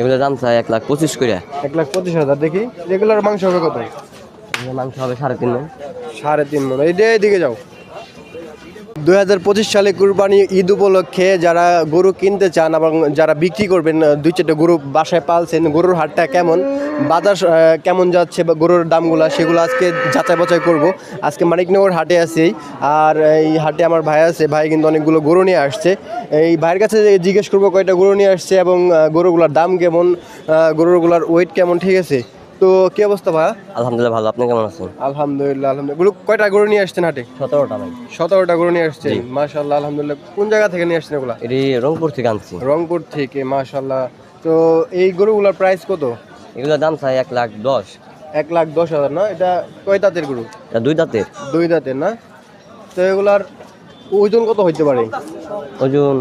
এগুলো দাম চাই এক লাখ পঁচিশ করে এক লাখ পঁচিশ হাজার দেখি। রেগুলার মাংস হবে কত? মাংস হবে সাড়ে তিন মন সাড়ে তিন মন এই দিকে যাও। দুই হাজার পঁচিশ সালে কুরবানি ঈদ উপলক্ষে যারা গরু কিনতে চান এবং যারা বিক্রি করবেন দুই চারটে গরু বাসায় পালছেন, গরুর হাটটা কেমন? বাজার কেমন যাচ্ছে বা গরুর দামগুলো সেগুলো আজকে যাচাই বাছাই করব। আজকে মানিকনগর হাটে আছি, আর এই হাটে আমার ভাই আছে, ভাই কিন্তু অনেকগুলো গরু নিয়ে আসছে। এই ভাইয়ের কাছে জিজ্ঞেস করব কয়টা গরু নিয়ে আসছে এবং গরুগুলোর দাম কেমন গরুগুলোর ওয়েট কেমন, ঠিক আছে? তো কি অবস্থা ভাইয়া আলহামদুলিল্লাহ ভালো। আপনি কেমন আছেন? আলহামদুলিল্লাহ আলহামদুলিল্লাহ। কয়টা গরু নিয়ে আসছেন হাটে? সতেরোটা ভাই। সতেরোটা গরু নিয়ে আসছেন? মাশাল্লাহ আলহামদুলিল্লাহ। কোন জায়গা থেকে নিয়ে আসছেন এগুলা? এটি রংপুর থেকে আনছি। রংপুর থেকে মাশাল্লাহ তো এই গরুগুলার প্রাইস কত? এগুলো দাম চাই এক লাখ দশ। এক লাখ দশ হাজার না? এটা কয় দাঁতের গরু? এটা দুই দাঁতের। দুই দাঁতের না? তো এগুলার ওজন কত হইতে পারে? ওজন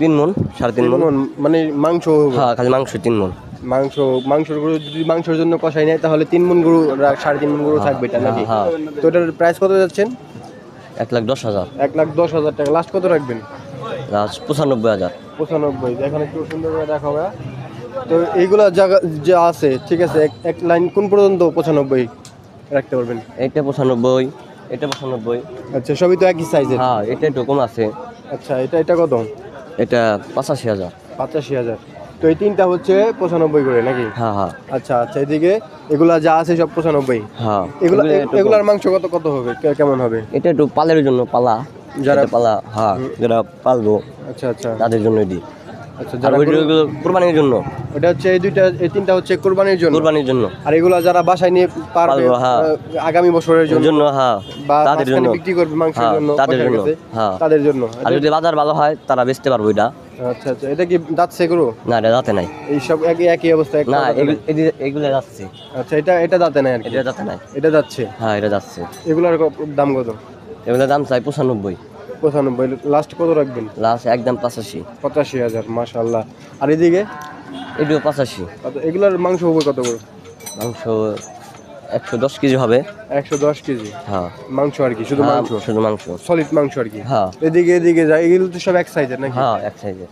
তিন মন সাড়ে তিন মন মন, মাংস। হ্যাঁ খালি মাংস তিন মন। মাংস মাংসর গরু যদি মাংসের জন্য কষাই নেয় তাহলে তিন মন গরু সাড়ে তিন মন গরু থাকবে এটা নাকি? হ্যাঁ। তো এটার প্রাইস কত যাচ্ছেন? এক লাখ দশ হাজার। এক লাখ দশ হাজার টাকা। লাস্ট কত রাখবেন? লাস্ট পঁচানব্বই হাজার। পঁচানব্বই। এখানে একটু সুন্দর করে দেখা হবে তো এইগুলো জায়গা যা আছে ঠিক আছে এক- এক লাইন কোন পর্যন্ত পঁচানব্বই রাখতে পারবেন? এটা পঁচানব্বই এটা পঁচানব্বই। আচ্ছা সবই তো একই সাইজের হ্যাঁ এটা একটু কম আছে। আচ্ছা এটা এটা কত? এটা পঁচাশি হাজার। পঁচাশি হাজার। তো এই তিনটা হচ্ছে পঁচানব্বই করে নাকি? হ্যাঁ হ্যাঁ। আচ্ছা আচ্ছা এদিকে এগুলা যা আছে সব পঁচানব্বই। হ্যাঁ। এগুলা। এগুলার মাংস কত কত হবে? কেমন হবে? এটা একটু পালের জন্য পালা। যারা- পালা হ্যাঁ যারা পালবো আচ্ছা আচ্ছা। তাদের জন্য এটি আচ্ছা যারা কোরবানির জন্য। ওটা হচ্ছে এই দুইটা এই তিনটা হচ্ছে কোরবানির জন্য। কোরবানির জন্য। আর এগুলা যারা বাসায় নিয়ে পারবে হ্যাঁ। আগামী বছরের জন্য। হ্যাঁ তাদের জন্য। বিক্রি করবে মাংসের হ্যাঁ, জন্য তাদের জন্য হ্যাঁ। তাদের জন্য। আর যদি বাজার ভালো হয় তারা বেচতে পারব এটা। আচ্ছা আচ্ছা। এটা কি দাঁতছে গরু? না এটা দাঁতে নাই। এই সব একই একই অবস্থা না এগুলো যাচ্ছে আচ্ছা এটা এটা দাঁতে নাই আর কি? এটা দাঁতে নাই। এটা যাচ্ছে হ্যাঁ এটা যাচ্ছে এগুলার দাম কত? এগুলো দাম চাই পঁচানব্বই। পঁচানব্বই। লাস্ট কত রাখবেন? লাস্ট একদম পঁচাশি। পঁচাশি হাজার মাশাল্লাহ আর এদিকে? এটিও পঁচাশি। কত এগুলার মাংস হবে কত করে? মাংস একশো দশ কেজি হবে। একশো দশ কেজি? হ্যাঁ। মাংস আর কি শুধু হ্যাঁ, মাংস? শুধু মাংস। সলিড মাংস আর কি? হ্যাঁ। এদিকে এদিকে যায়। এগুলো তো সব এক সাইজের নাকি? হ্যাঁ এক সাইজে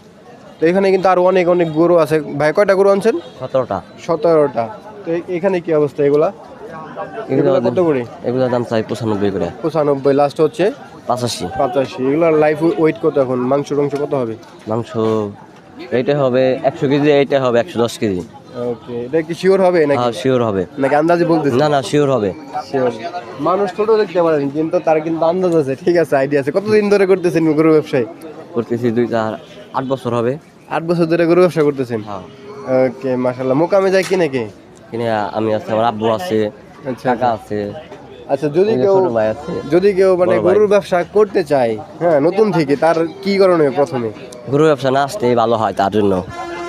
তো এখানে কিন্তু আরও অনেক অনেক গরু আছে। ভাই কয়টা গরু আনছেন? সতেরোটা। সতেরোটা। তো এখানে কি অবস্থা এগুলা? এগুলো এগুলো কত করে? এগুলোর দাম চাই পঁচানব্বই করে। পঁচানব্বই লাস্ট হচ্ছে? পঁচাশি। পঁচাশি। এগুলোর লাইফ ওয়েট কত এখন? মাংস টাংস কত হবে? মাংস এইটা হবে একশো কেজি এইটা হবে একশো দশ কেজি। ওকে এটা কি শিওর হবে নাকি? হ্যাঁ শিওর হবে। নাকি আন্দাজে বলতেছি না না শিওর হবে। Sure. মানুষ ছোট দেখতে পারেন কিন্তু তার কিন্তু আন্দাজ আছে। ঠিক আছে আইডিয়া আছে। কতদিন ধরে করতেছেন গরু ব্যবসায়? করতেছি দুই চার আট বছর হবে। আট বছর ধরে গরু ব্যবসা করতেছেন? হ্যাঁ। ওকে মাশাল্লাহ মোকামে যায় কি? নাকি কিনে আমি আছে আমার আব্বু আছে আচ্ছা। কাকা আছে আচ্ছা যদি কেউ যদি কেউ মানে গরুর ব্যবসা করতে চায় হ্যাঁ নতুন থেকে তার কি করণীয় প্রথমে? গরু ব্যবসা না আসতেই ভালো হয় তার জন্য।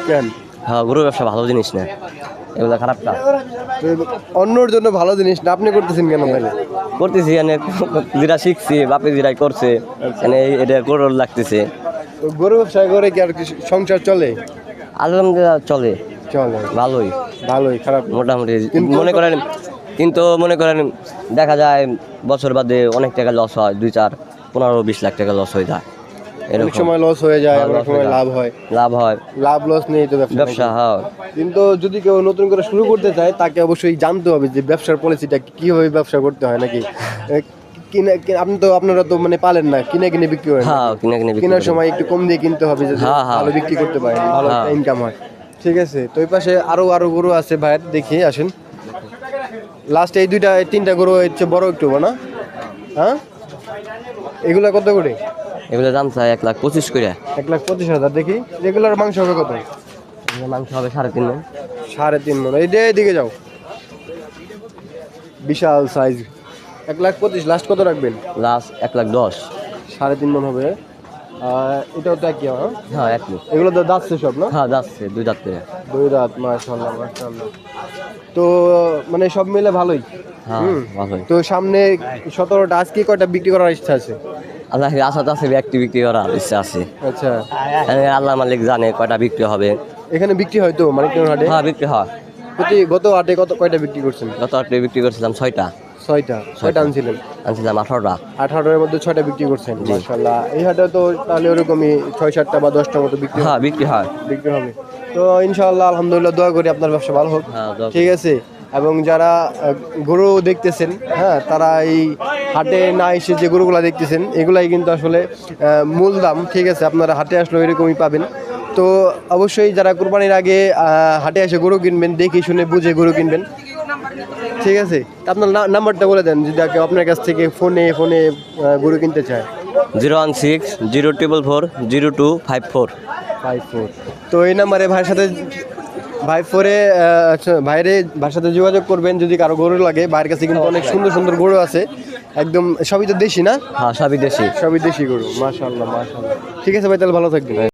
কেন? হ্যাঁ গরু ব্যবসা ভালো জিনিস না। এগুলো খারাপ না। অন্যর জন্য ভালো জিনিস না আপনি করতেছেন কেন তাহলে? করতেছি এনে যেটা শিখছি বাপে যেটাই করছে এনে এটা গরুর লাগতেছে। তো গরু ব্যবসা করে কি আর কি সংসার চলে? আলহামদুলিল্লাহ চলে। চলে। ভালোই। ভালোই খারাপ। মোটামুটি কিন্তু- মনে করেন কিন্তু মনে করেন দেখা যায় বছর বাদে অনেক টাকা লস হয় দুই চার পনেরো বিশ লাখ টাকা লস হয়ে যায়। অনেক এরকম। সময় লস হয়ে যায় হ্যাঁ, অনেক সময় লাভ হয়। লাভ হয়। লাভ লস নেই তো ব্যবসা নাকি? হ্যাঁ। কিন্তু যদি কেউ নতুন করে শুরু করতে চায় তাকে অবশ্যই জানতে হবে যে ব্যবসার পলিসিটা কীভাবে ব্যবসা করতে হয় নাকি? কিনে আপনি তো আপনারা তো মানে পালেন না কিনে কিনে বিক্রি করেন। হ্যাঁ কিনে কিনে কেনার সময় একটু কম দিয়ে কিনতে হবে যাতে হ্যাঁ, হ্যাঁ। ভালো বিক্রি করতে পারেন ভালো হ্যাঁ। ইনকাম হয়। ঠিক আছে তো এই পাশে আরও আরও গরু আছে ভাইয়ের দেখি আসেন। লাস্ট এই দুইটা এই তিনটা গরু হচ্ছে বড় একটু না? হ্যাঁ? এগুলা কত করে? এগুলো দাম চাই এক লাখ পঁচিশ করে। এক লাখ পঁচিশ হাজার দেখি। রেগুলার মাংস হবে কত? মাংস হবে সাড়ে তিন মণ। সাড়ে তিন মন। এই দিয়ে দিকে যাও। বিশাল সাইজ এক লাখ পঁচিশ লাস্ট কত রাখবেন? লাস্ট এক লাখ দশ। সাড়ে তিন মন হবে। এটাও তো একই হ্যাঁ? হ্যাঁ এক লাখ এগুলো তো যাচ্ছে সব না? হ্যাঁ যাচ্ছে দুই দাঁত দুই রাত মাশাল্লাহ মাশাল্লাহ তো মানে সব মিলে ভালোই। হ্যাঁ ভালোই। তো সামনে সতেরোটা আজকে কয়টা বিক্রি করার ইচ্ছা আছে? আল্লাহ আশা আছে একটি বিক্রি করার ইচ্ছা আছে। আচ্ছা। আল্লাহ মালিক জানে কয়টা বিক্রি হবে। এখানে বিক্রি হয় তো মানিকনগর হাটে? হ্যাঁ বিক্রি হয়। প্রতি গত হাটে কত কয়টা বিক্রি করছেন? গত আটটি বিক্রি করছিলাম ছয়টা। ছয়টা ছয়টা আনছিলেন। আনছিলাম আঠারোটা। আঠারোটার মধ্যে ছয়টা বিক্রি করছেন। মাশাল্লাহ এই হাটে তো তাহলে ওরকমই ছয় সাতটা বা দশটা মতো বিক্রি হ্যাঁ। বিক্রি হয়। বিক্রি হবে। তো ইনশাআল্লাহ আলহামদুলিল্লাহ দোয়া করি আপনার ব্যবসা ভালো হোক। হ্যাঁ ঠিক আছে? এবং যারা গরু দেখতেছেন হ্যাঁ তারা এই হাটে না এসে যে গরুগুলা দেখতেছেন এগুলাই কিন্তু আসলে মূল দাম। ঠিক আছে আপনারা হাটে আসলে এরকমই পাবেন। তো অবশ্যই যারা কোরবানির আগে আহ, হাটে এসে গরু কিনবেন দেখে শুনে বুঝে গরু কিনবেন। ঠিক আছে। আপনার নাম্বারটা বলে দেন যদি আপনার কাছ থেকে ফোনে ফোনে গরু কিনতে চায়। Zero one six zero triple four zero two five four. Five four. তো এই নাম্বারে ভাইয়ের সাথে ভাই ফোরে আচ্ছা ভাইরে ভাইয়ের সাথে যোগাযোগ করবেন যদি কারও গরু লাগে। ভাইয়ের কাছে কিন্তু অনেক সুন্দর সুন্দর গরু আছে। একদম সবই তো দেশি না? হ্যাঁ সবই দেশি। সবই দেশি গরু মাশাল্লাহ মাশাল্লাহ ঠিক আছে ভাই তাহলে ভালো থাকবেন।